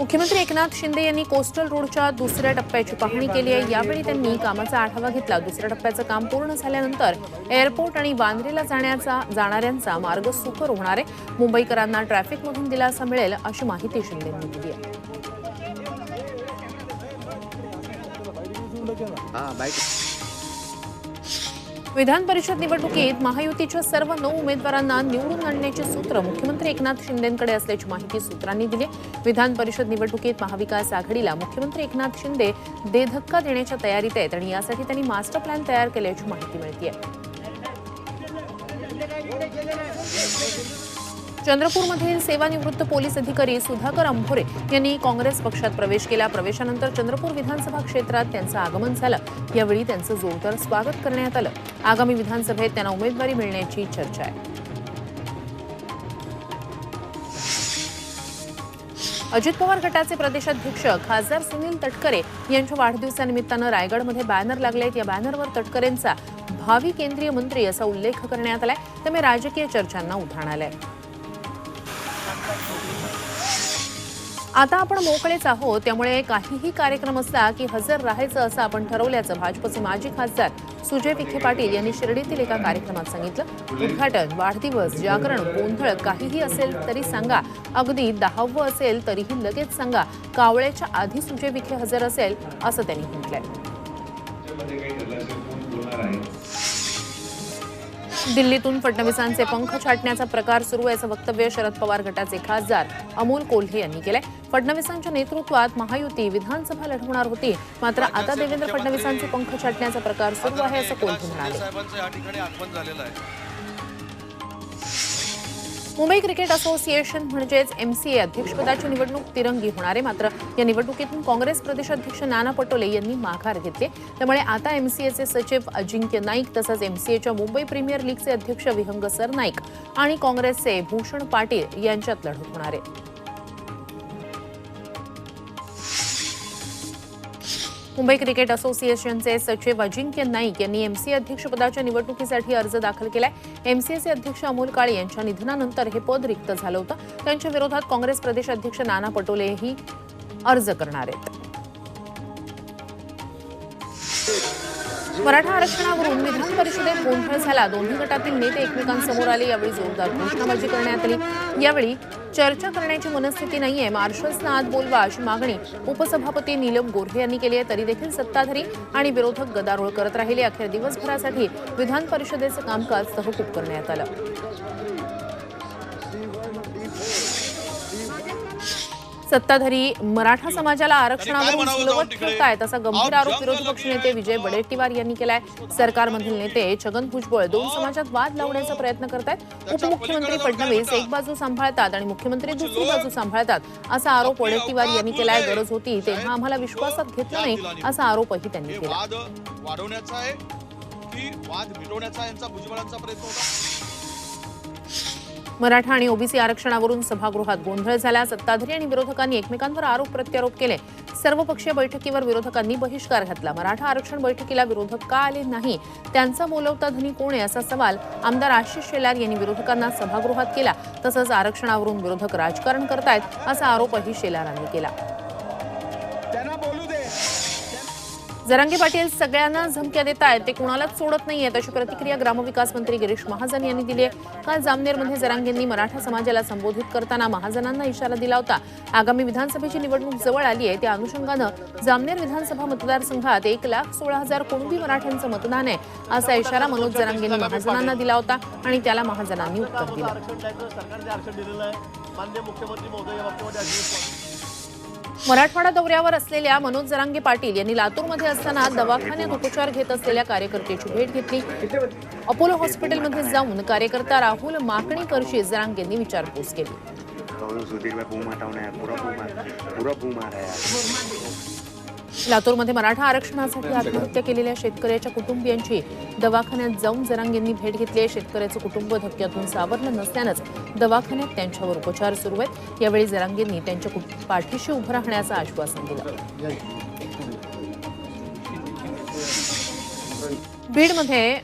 मुख्यमंत्री एकनाथ शिंदे यांनी कोस्टल रोडच्या दुसऱ्या टप्प्याची पाहणी केली आहे. यावेळी त्यांनी कामाचा आढावा घेतला. दुसऱ्या टप्प्याचं काम पूर्ण झाल्यानंतर एअरपोर्ट आणि वांद्रेला जाण्याचा जाणाऱ्यांचा मार्ग सुकर होणार आहे. मुंबईकरांना ट्रॅफिकमधून दिलासा मिळेल अशी माहिती शिंदेंनी दिली आहे. विधान परिषद निवडणुकीत महायुतीच्या सर्व नऊ उमेदवारांना निवडून आणण्याची सूत्र मुख्यमंत्री एकनाथ शिंदेकडे असल्याची माहिती सूत्रांनी दिली. विधान परिषद निवडणुकीत महाविकास आघाडीला मुख्यमंत्री एकनाथ शिंदे देधक्का देण्याच्या तयारीत आहेत आणि यासाठी त्यांनी मास्टर प्लॅन तयार केल्याची माहिती मिळते चंद्रपूरमधील सेवानिवृत्त पोलीस अधिकारी सुधाकर अंभोरे यांनी काँग्रेस पक्षात प्रवेश केला. प्रवेशानंतर चंद्रपूर विधानसभा क्षेत्रात त्यांचं आगमन झालं. यावेळी त्यांचं जोरदार स्वागत करण्यात आलं. आगामी विधानसभेत त्यांना उमेदवारी मिळण्याची चर्चा आहे. अजित पवार गटाचे प्रदेशाध्यक्ष खासदार सुनील तटकरे यांच्या वाढदिवसानिमित्तानं रायगडमध्ये बॅनर लागलेत. या बॅनरवर तटकरेंचा भावी केंद्रीय मंत्री असा उल्लेख करण्यात आलाय. त्यामुळे राजकीय चर्चांना उधाण आलंय. आता आपण मोकळेच आहोत त्यामुळे काहीही कार्यक्रम असला की हजर राहायचं असं आपण ठरवल्याचं भाजपचे माजी खासदार सुजय विखे पाटील यांनी शिर्डीतील एका कार्यक्रमात सांगितलं. उद्घाटन वाढदिवस जागरण गोंधळ काहीही असेल तरी सांगा. अगदी दहावं असेल तरीही लगेच सांगा. कावळ्याच्या आधी सुजय विखे हजर असेल असं त्यांनी म्हटलंय. दिल्लीतून फडणवीसांचे पंख छाटण्याचा प्रकार सुरू आहे असं वक्तव्य शरद पवार गटाचे खासदार अमोल कोल्हे यांनी केलंय. फडणवीसांच्या नेतृत्वात महायुती विधानसभा लढवणार होती. मात्र आता देवेंद्र फडणवीसांचे पंख छाटण्याचा प्रकार सुरू आहे असं कोल्हे म्हणाले. मुंबई क्रिकेट असोसिएशन म्हणजेच एमसीए अध्यक्षपदाची निवडणूक तिरंगी होणार. आहे मात्र या निवडणुकीतून काँग्रेस प्रदेशाध्यक्ष नाना पटोले यांनी माघार घेतली. त्यामुळे आता एमसीएचे सचिव अजिंक्य नाईक तसंच एमसीएच्या मुंबई प्रीमियर लीगचे अध्यक्ष विहंग सरनाईक आणि काँग्रेसचे भूषण पाटील यांच्यात लढत होणार आहे. मुंबई क्रिकेट असोसिएशनचे सचिव अजिंक्य नाईक यांनी एमसीए अध्यक्षपदाच्या निवडणुकीसाठी अर्ज दाखल केलाय. एमसीएचे अध्यक्ष अमोल काळे यांच्या निधनानंतर हे पद रिक्त झालं होतं. त्यांच्या विरोधात काँग्रेस प्रदेश अध्यक्ष नाना पटोलेही अर्ज करणार आहेत. मराठा आरक्षणावरून विधान परिषदेत गोंधळ झाला. दोन्ही गटातील नेते एकमेकांसमोर आले यावेळी जोरदार घोषणाबाजी करण्यात आली. यावेळी चर्चा करण्याची मनस्थिती नाहीये. मार्शल्सना आत बोलवा अशी मागणी उपसभापती नीलम गोर्हे यांनी केली आहे. तरी देखील सत्ताधारी आणि विरोधक गदारोळ करत राहिले. अखेर दिवसभरासाठी विधान परिषदेचं कामकाज तहकूब करण्यात आलं. सत्ताधारी मराठा समाजाला आरक्षणावरून सुलवत ठरतायत असा गंभीर आरोप विरोधी पक्षनेते विजय वडेट्टीवार यांनी केलाय. सरकारमधील नेते छगन भुजबळ दोन समाजात वाद लावण्याचा प्रयत्न करतायत. उपमुख्यमंत्री फडणवीस एक बाजू सांभाळतात आणि मुख्यमंत्री दुसरी बाजू सांभाळतात असा आरोप वडेट्टीवार यांनी केलाय. गरज होती तेव्हा आम्हाला विश्वासात घेतलं नाही असा आरोपही त्यांनी केला. वाद वाढवण्याचा आहे. की वाद मिटवण्याचा यांचा भुजबळांचा प्रयत्न होता? मराठा आणि ओबीसी आरक्षणावरून सभागृहात गोंधळ झाला. सत्ताधारी आणि विरोधकांनी एकमेकांवर आरोप प्रत्यारोप केले. सर्वपक्षीय बैठकीवर विरोधकांनी बहिष्कार घातला. मराठा आरक्षण बैठकीला विरोधक का आले नाही? त्यांचा बोलवता धनी कोण आहे? असा सवाल आमदार आशिष शेलार यांनी विरोधकांना सभागृहात केला. तसंच आरक्षणावरून विरोधक राजकारण करतायत असा आरोपही शेलारांनी केला. जरांगे पाटील सगळ्यांना धमक्या देत आहेत ते कुणालाच सोडत नाहीयेत अशी प्रतिक्रिया ग्रामविकास मंत्री गिरीश महाजन यांनी दिली आहे. काल जामनेरमध्ये जरांगेंनी मराठा समाजाला संबोधित करताना महाजनांना इशारा दिला होता. आगामी विधानसभेची निवडणूक जवळ आली आहे. त्या अनुषंगानं जामनेर विधानसभा मतदारसंघात एक लाख सोळा हजार कुणबी मराठ्यांचं मतदान आहे असा इशारा मनोज जरांगेंनी महाजनांना दिला होता आणि त्याला महाजनांनी उत्तर दिलं. मराठवाडा दौऱ्यावर असलेल्या मनोज जरांगे पाटील यांनी लातूरमध्ये असताना दवाखान्यात उपचार घेत असलेल्या कार्यकर्त्याची भेट घेतली. अपोलो हॉस्पिटलमध्ये जाऊन कार्यकर्ता राहुल माकणीकरशी जरांगेंनी विचारपूस केली. लातूरमध्ये मराठा आरक्षणासाठी आत्महत्या केलेल्या शेतकऱ्याच्या कुटुंबियांची दवाखान्यात जाऊन जरांगेंनी भेट घेतली. आहे शेतकऱ्याचं कुटुंब धक्क्यातून सावरलं नसल्यानंच दवाखान्यात त्यांच्यावर उपचार सुरू आहेत. यावेळी जरांगेंनी त्यांच्या पाठीशी उभं राहण्याचं आश्वासन दिलं. बीडमध्ये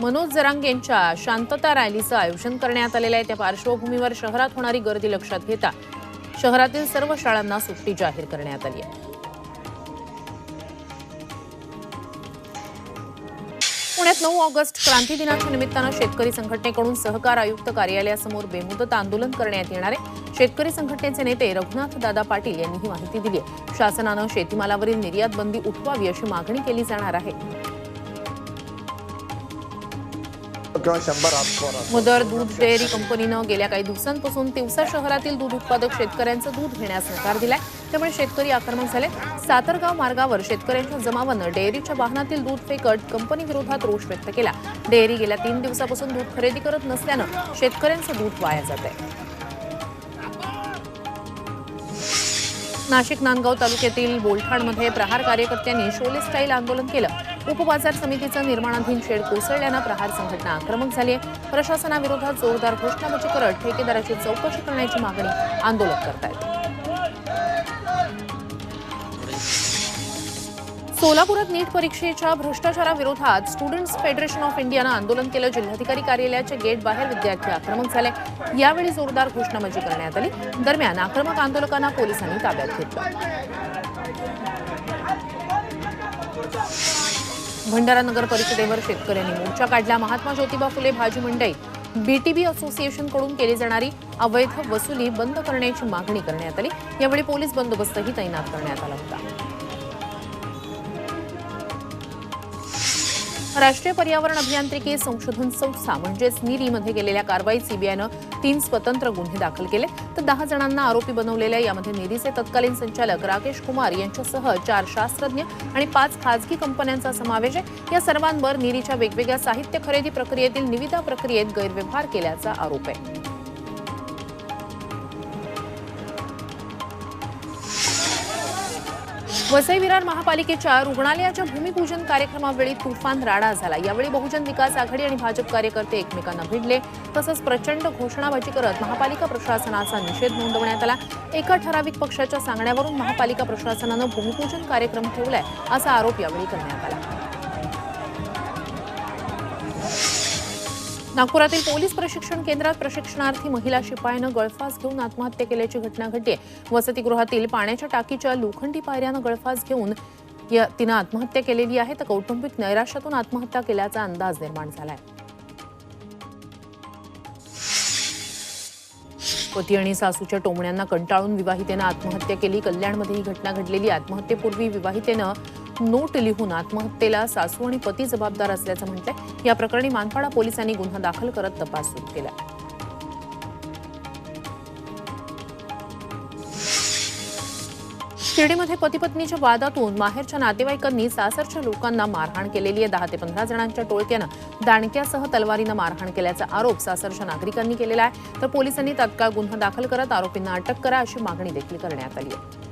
मनोज जरांगेंच्या शांतता रॅलीचं आयोजन करण्यात आलेलं आहे. त्या पार्श्वभूमीवर शहरात होणारी गर्दी लक्षात घेता शहरातील सर्व शाळांना सुट्टी जाहीर करण्यात आली आहे. नऊ ऑगस्ट क्रांती दिनाच्या निमित्तानं शेतकरी संघटनेकडून सहकार आयुक्त कार्यालयासमोर बेमुदत आंदोलन करण्यात येणार आहे. शेतकरी संघटनेचे नेते रघुनाथ दादा पाटील यांनी ही माहिती दिली आहे. शासनानं शेतीमालावरील निर्यात बंदी उठवावी अशी मागणी केली जाणार आहे. किंवा शंभर आसपास दूध डेअरी कंपनीनं गेल्या काही दिवसांपासून तिवसा शहरातील दूध उत्पादक शेतकऱ्यांचं दूध घेण्यास नकार दिलाय. त्यामुळे शेतकरी आक्रमक झाले. सातरगाव मार्गावर शेतकऱ्यांच्या जमावानं डेअरीच्या वाहनातील दूध फेकट कंपनी विरोधात रोष व्यक्त केला. डेअरी गेल्या तीन दिवसापासून दूध खरेदी करत नसल्यानं शेतकऱ्यांचं दूध वाया जात आहे. नाशिक नांदगाव तालुक्यातील बोलठाणमध्ये प्रहार कार्यकर्त्यांनी शोले स्टाईल आंदोलन केलं. उपबाजार समितीचं निर्माणाधीन शेड कोसळल्यानं प्रहार संघटना आक्रमक झाली आहे. प्रशासनाविरोधात जोरदार घोषणाबाजी करत ठेकेदाराची चौकशी करण्याची मागणी आंदोलक करतायत. सोलापुरात नीट परीक्षेच्या भ्रष्टाचाराविरोधात स्टुडंट्स फेडरेशन ऑफ इंडियानं आंदोलन केलं. जिल्हाधिकारी कार्यालयाच्या गेट बाहेर विद्यार्थी आक्रमक झाले. यावेळी जोरदार घोषणाबाजी करण्यात आली. दरम्यान आक्रमक आंदोलकांना पोलिसांनी ताब्यात घेतलं. भंडारा नगर परिषदेवर शेतकऱ्यांनी मोर्चा काढला. महात्मा ज्योतिबा फुले भाजी मंडई बीटीबी असोसिएशनकडून केली जाणारी अवैध वसुली बंद करण्याची मागणी करण्यात आली. यावेळी पोलीस बंदोबस्तही तैनात करण्यात आला होता. राष्ट्रीय पर्यावरण अभियांत्रिकी संशोधन संस्था म्हणजेच नीरीमध्ये केलेल्या कारवाईत सीबीआयनं तीन स्वतंत्र गुन्हे दाखल केले. तर दहा जणांना आरोपी बनवलेल्या यामध्ये निधीचे तत्कालीन संचालक राकेश कुमार यांच्यासह चार शास्त्रज्ञ आणि पाच खासगी कंपन्यांचा समावेश आहे. या सर्वांवर नीरीच्या वेगवेगळ्या साहित्य खरेदी प्रक्रियेतील निविदा प्रक्रियेत गैरव्यवहार केल्याचा आरोप आहे. वसई विरार महापालिकेच्या रुग्णालयाच्या भूमिपूजन कार्यक्रमावेळी तुफान राडा झाला. यावेळी बहुजन विकास आघाडी आणि भाजप कार्यकर्ते एकमेकांना भिडले तसंच प्रचंड घोषणाबाजी करत महापालिका प्रशासनाचा निषेध नोंदवण्यात आला. एका ठराविक पक्षाच्या सांगण्यावरून महापालिका प्रशासनानं भूमिपूजन कार्यक्रम ठेवलाय असा आरोप यावेळी करण्यात आला. नागपुरातील पोलीस प्रशिक्षण केंद्रात प्रशिक्षणार्थी महिला शिपायानं गळफास घेऊन आत्महत्या केल्याची घटना घडली वसतिगृहातील पाण्याच्या टाकीच्या लोखंडी पायऱ्यानं गळफास घेऊन तिनं आत्महत्या केलेली आहे तर कौटुंबिक नैराश्यातून आत्महत्या केल्याचा अंदाज निर्माण झाला आहे पती आणि सासूच्या टोमण्यांना कंटाळून विवाहितेनं आत्महत्या केली. कल्याणमध्ये ही घटना घडलेली आत्महत्येपूर्वी विवाहितेनं नोट लिहून आत्महत्येला सासू आणि पती जबाबदार असल्याचं म्हटलंय. या प्रकरणी मानपाडा पोलिसांनी गुन्हा दाखल करत तपास सुरू केला शिर्डीमध्ये पतीपत्नीच्या वादातून माहेरच्या नातेवाईकांनी सासरच्या लोकांना मारहाण केलेली आहे. दहा ते पंधरा जणांच्या टोळक्यानं दाणक्यासह तलवारीनं मारहाण केल्याचा आरोप सासरच्या नागरिकांनी केलेला आहे. तर पोलिसांनी तत्काळ गुन्हा दाखल करत आरोपींना अटक करा अशी मागणी देखील करण्यात आली आहे.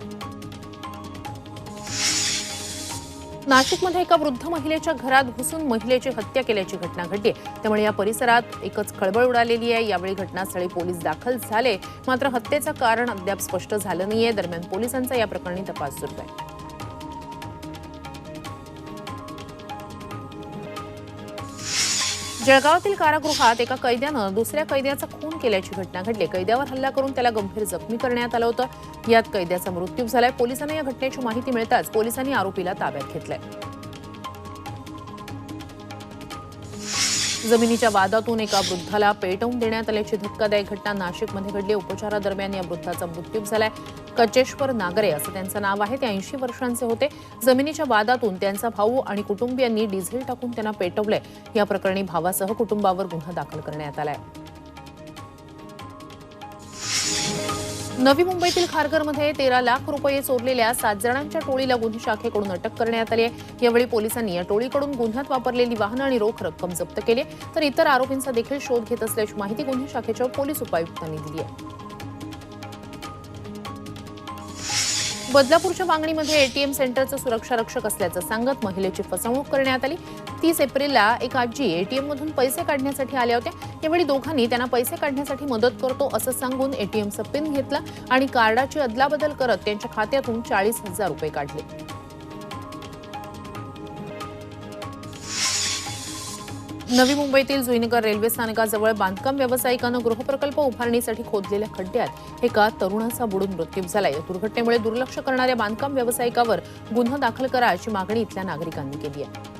नाशिकमध्ये एका वृद्ध महिलेच्या घरात घुसून महिलेची हत्या केल्याची घटना घडली. त्यामुळे या परिसरात एकच खळबळ उडालेली आहे. यावेळी घटनास्थळी पोलीस दाखल झाले. मात्र हत्येचं कारण अद्याप स्पष्ट झालं नाहीये. दरम्यान पोलिसांचा या प्रकरणी तपास सुरू आहे. जळगावातील कारागृहात एका कैद्यानं दुसऱ्या कैद्याचा खून केल्याची घटना घडली. कैद्यावर हल्ला करून त्याला गंभीर जखमी करण्यात आलं होतं. यात कैद्याचा मृत्यू झालाय. पोलिसांना या घटनेची माहिती मिळताच पोलिसांनी आरोपीला ताब्यात घेतलंय. जमिनीच्या वादातून एका वृद्धाला पेटवून देण्यात आल्याची धक्कादायक घटना नाशिकमध्ये घडली. उपचारादरम्यान या वृद्धाचा मृत्यू झालाय. कचेश्वर नागरे असं त्यांचं नाव आहे. ते ऐंशी वर्षांचे होते. जमिनीच्या वादातून त्यांचा भाऊ आणि कुटुंबियांनी डिझेल टाकून त्यांना पेटवलंय. या प्रकरणी भावासह कुटुंबावर गुन्हा दाखल करण्यात आलाय. नवी मुंबईतील खारघरमध्ये तेरा लाख रुपये चोरलेल्या सात जणांच्या टोळीला गुन्हे शाखेकडून अटक करण्यात आली आहे. यावेळी पोलिसांनी या टोळीकडून गुन्ह्यात वापरलेली वाहनं आणि रोख रक्कम जप्त केली तर इतर आरोपींचा देखील शोध घेत असल्याची माहिती गुन्हे शाखेच्या पोलीस उपायुक्तांनी दिली आहे. बदलापूरच्या मागणीमध्ये एटीएम सेंटरचं सुरक्षा रक्षक असल्याचं सांगत महिलेची फसवणूक करण्यात आली. तीस एप्रिलला एक आजी एटीएम मधून पैसे काढण्यासाठी आल्या होत्या. यावेळी दोघांनी त्यांना पैसे काढण्यासाठी मदत करतो असं सांगून एटीएमचं पिन घेतलं आणि कार्डाची अदलाबदल करत त्यांच्या खात्यातून चाळीस हजार रुपये काढले. नवी मुंबईतील जुईनगर रेल्वे स्थानकाजवळ बांधकाम व्यावसायिकानं गृहप्रकल्प उभारणीसाठी खोदलेल्या खड्ड्यात एका तरुणाचा बुडून मृत्यू झाला या दुर्घटनेमुळे दुर्लक्ष करणाऱ्या बांधकाम व्यावसायिकावर गुन्हा दाखल करा अशी मागणी इथल्या नागरिकांनी केली आहे.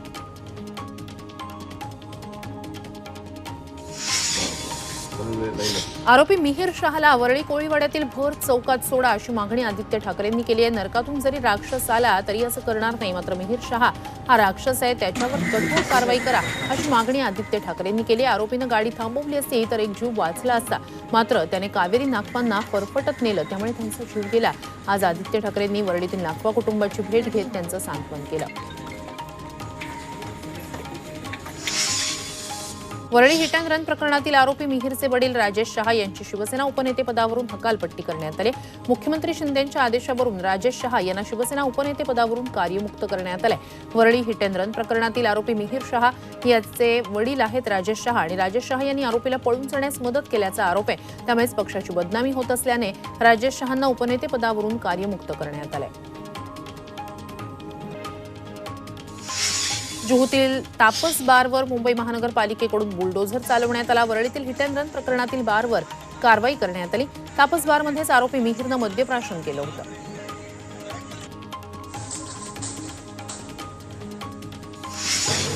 आरोपी मिहीर शहाला वरळी कोळीवाड्यातील भर चौकात सोडा अशी मागणी आदित्य ठाकरेंनी केली आहे. नरकातून जरी राक्षस आला तरी असं करणार नाही. मात्र मिहीर शहा हा राक्षस आहे त्याच्यावर कठोर कारवाई करा अशी मागणी आदित्य ठाकरेंनी केली आरोपीनं गाडी थांबवली असती तर एक जीव वाचला असता. मात्र त्याने कावेरी नागपांना फरफटत नेलं त्यामुळे त्यांचा जीव गेला. आज आदित्य ठाकरेंनी वरळीतील नागपा कुटुंबाची भेट घेत त्यांचं सांत्वन केलं. वरळी हिटान रन प्रकरणातील आरोपी मिहीरचे वडील राजेश शहा यांची शिवसेना उपनेतेपदावरून हकालपट्टी करण्यात आली. मुख्यमंत्री शिंदेंच्या आदेशावरून राजेश शहा यांना शिवसेना उपनेतेपदावरून कार्यमुक्त करण्यात आले वरळी हिट रन प्रकरणातील आरोपी मिहीर शहा याचे वडील आहेत राजेश शहा आणि राजेश शहा यांनी आरोपीला पळून जाण्यास मदत केल्याचा आरोप आहे. त्यामुळेच पक्षाची बदनामी होत असल्याने राजेश शहांना उपनेतेपदावरून कार्यमुक्त करण्यात आले जुहूतील तापस बारवर मुंबई महानगरपालिकेकडून बुलडोझर चालवण्यात आला. वरळीतील हिट अँड रन प्रकरणातील बारवर कारवाई करण्यात आली. तापस बारमध्येच आरोपी मिहीरनं मद्यप्राशन केलं होतं.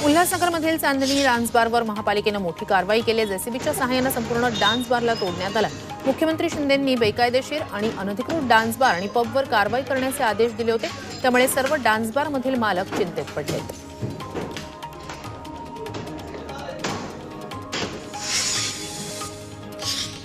उल्हासनगरमधील चांदणी डान्स बारवर महापालिकेनं मोठी कारवाई केली. जेसीबीच्या सहाय्यानं संपूर्ण डान्स बारला तोडण्यात आला. मुख्यमंत्री शिंदेंनी बेकायदेशीर आणि अनधिकृत डान्स बार आणि पबवर कारवाई करण्याचे आदेश दिले होते. त्यामुळे सर्व डान्स बारमधील मालक चिंतेत पडले.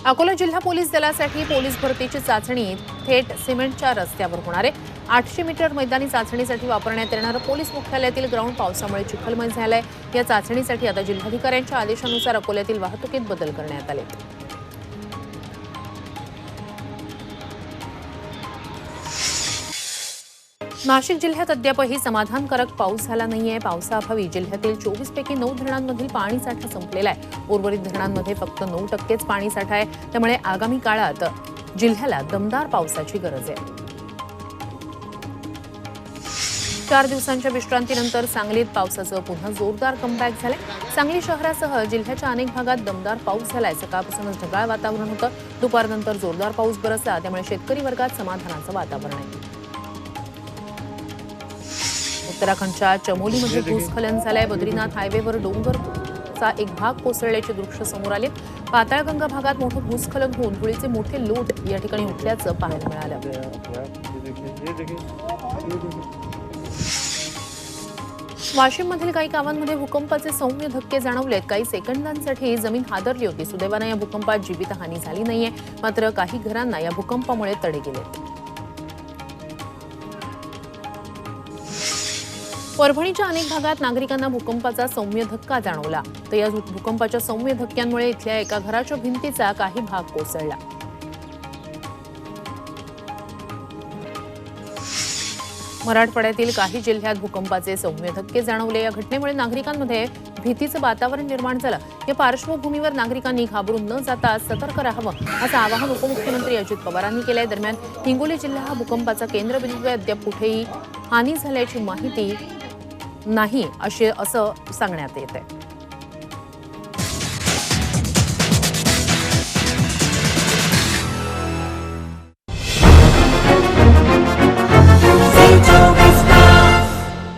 अकोला जिल्हा पोलीस दलासाठी पोलीस भरतीची चाचणी थेट सिमेंटच्या रस्त्यावर होणार आहे. आठशे मीटर मैदानी चाचणीसाठी वापरण्यात येणारं पोलीस मुख्यालयातील ग्राउंड पावसामुळे चिखलमय झालंय. या चाचणीसाठी आता जिल्हाधिकाऱ्यांच्या आदेशानुसार अकोल्यातील वाहतुकीत बदल करण्यात आले. नाशिक जिल्ह्यात अद्यापही समाधानकारक पाऊस झाला नाहीये. पावसाअभावी जिल्ह्यातील चोवीस पैकी नऊ धरणांमधील पाणीसाठा संपलेला आहे. उर्वरित धरणांमध्ये फक्त नऊ टक्केच पाणीसाठा आहे. त्यामुळे आगामी काळात जिल्ह्याला दमदार पावसाची गरज आहे. चार दिवसांच्या विश्रांतीनंतर सांगलीत पावसाचं पुन्हा जोरदार कमबॅक झालंय. सांगली शहरासह जिल्ह्याच्या अनेक भागात दमदार पाऊस झालाय. सकाळपासूनच ढगाळ वातावरण होतं. दुपारनंतर जोरदार पाऊस बरसला. त्यामुळे शेतकरी वर्गात समाधानाचं वातावरण आहे. उत्तराखंडच्या चमोलीमध्ये भूस्खलन झालंय. बद्रीनाथ हायवेवर डोंगरचा एक भाग कोसळल्याची दृश्य समोर आले. पाताळगंगा भागात मोठं भूस्खलन होऊन धुळीचे मोठे लोट या ठिकाणी उठल्याचं पाहायला मिळालं. वाशिममधील काही गावांमध्ये भूकंपाचे सौम्य धक्के जाणवलेत. काही सेकंदांसाठी जमीन हादरली होती. सुदैवानं या भूकंपात जीवितहानी झाली नाहीये. मात्र काही घरांना या भूकंपामुळे तडे गेलेत. परभणीच्या अनेक भागात नागरिकांना भूकंपाचा सौम्य धक्का जाणवला. तर या भूकंपाच्या सौम्य धक्क्यांमुळे इथल्या एका घराच्या भिंतीचा काही भाग कोसळला. मराठवाड्यातील काही जिल्ह्यात भूकंपाचे सौम्य धक्के जाणवले. या घटनेमुळे नागरिकांमध्ये भीतीचं वातावरण निर्माण झालं. या पार्श्वभूमीवर नागरिकांनी घाबरून न जाता सतर्क राहावं असं आवाहन उपमुख्यमंत्री अजित पवारांनी केलंय. दरम्यान हिंगोली जिल्हा हा भूकंपाचा केंद्रबिंदू आहे. अद्याप कुठेही हानी झाल्याची माहिती नाही असे असं सांगण्यात येत आहे